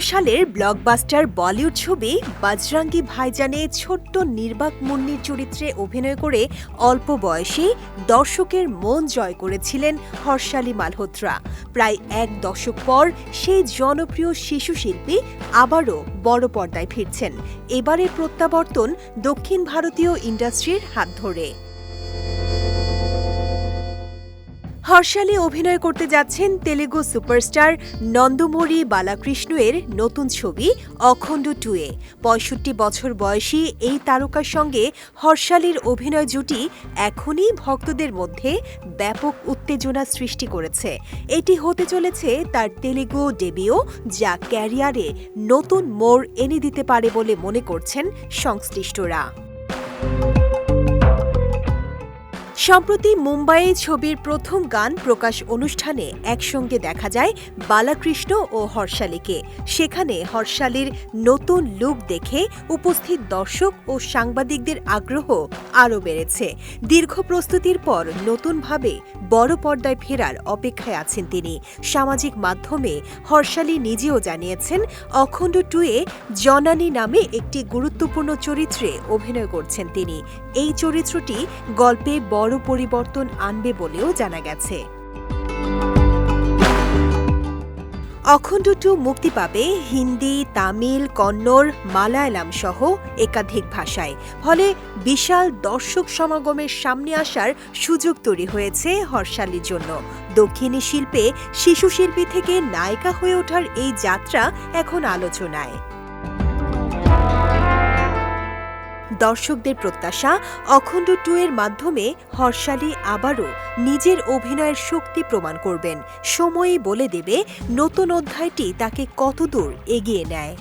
সালের ব্লকবাস্টার বলিউড ছবি বাজরাঙ্গি ভাইজানে ছোট্ট নির্বাক মুন্নির চরিত্রে অভিনয় করে অল্প বয়সে দর্শকের মন জয় করেছিলেন হর্ষালী মালহোত্রা। প্রায় এক দশক পর সেই জনপ্রিয় শিশু শিল্পী আবারও বড় পর্দায় ফিরছেন। এবারের প্রত্যাবর্তন দক্ষিণ ভারতীয় ইন্ডাস্ট্রির হাত ধরে। হর্ষালি অভিনয় করতে যাচ্ছেন তেলেগু সুপারস্টার নন্দমুরি বালাকৃষ্ণ এর নতুন ছবি অখণ্ড টুয়ে পঁয়ষট্টি বছর বয়সী এই তারকার সঙ্গে হর্ষালির অভিনয় জুটি এখনই ভক্তদের মধ্যে ব্যাপক উত্তেজনা সৃষ্টি করেছে। এটি হতে চলেছে তার তেলেগু ডেবিও যা ক্যারিয়ারে নতুন মোড় এনে দিতে পারে বলে মনে করছেন সংশ্লিষ্টরা। সম্প্রতি মুম্বাইয়ে ছবির প্রথম গান প্রকাশ অনুষ্ঠানে একসঙ্গে দেখা যায় বালাকৃষ্ণ ও হর্ষালীকে সেখানে হর্ষালীর নতুন লুক দেখে উপস্থিত দর্শক ও সাংবাদিকদের আগ্রহ আরও বেড়েছে। দীর্ঘ প্রস্তুতির পর নতুনভাবে বড় পর্দায় ফেরার অপেক্ষায় আছেন তিনি। সামাজিক মাধ্যমে হর্ষালী নিজেও জানিয়েছেন, অখণ্ড টুয়ে জনানী নামে একটি গুরুত্বপূর্ণ চরিত্রে অভিনয় করছেন তিনি। এই চরিত্রটি গল্পে বড় পরিবর্তন আনবে বলেও জানা গেছে। অখণ্ড টু মুক্তি পাবে হিন্দি, তামিল, কন্নড়, মালায়ালাম সহ একাধিক ভাষায়। ফলে বিশাল দর্শক সমাগমের সামনে আসার সুযোগ তৈরি হয়েছে হর্ষালির জন্য। দক্ষিণী শিল্পে শিশু শিল্পী থেকে নায়িকা হয়ে ওঠার এই যাত্রা এখন আলোচনায়। দর্শকদের প্রত্যাশা, অখণ্ড টু এর মাধ্যমে হর্ষালী আবারও নিজের অভিনয়ের শক্তি প্রমাণ করবেন। সময়ই বলে দেবে, নতুন অধ্যায়টি তাকে কতদূর এগিয়ে নেয়।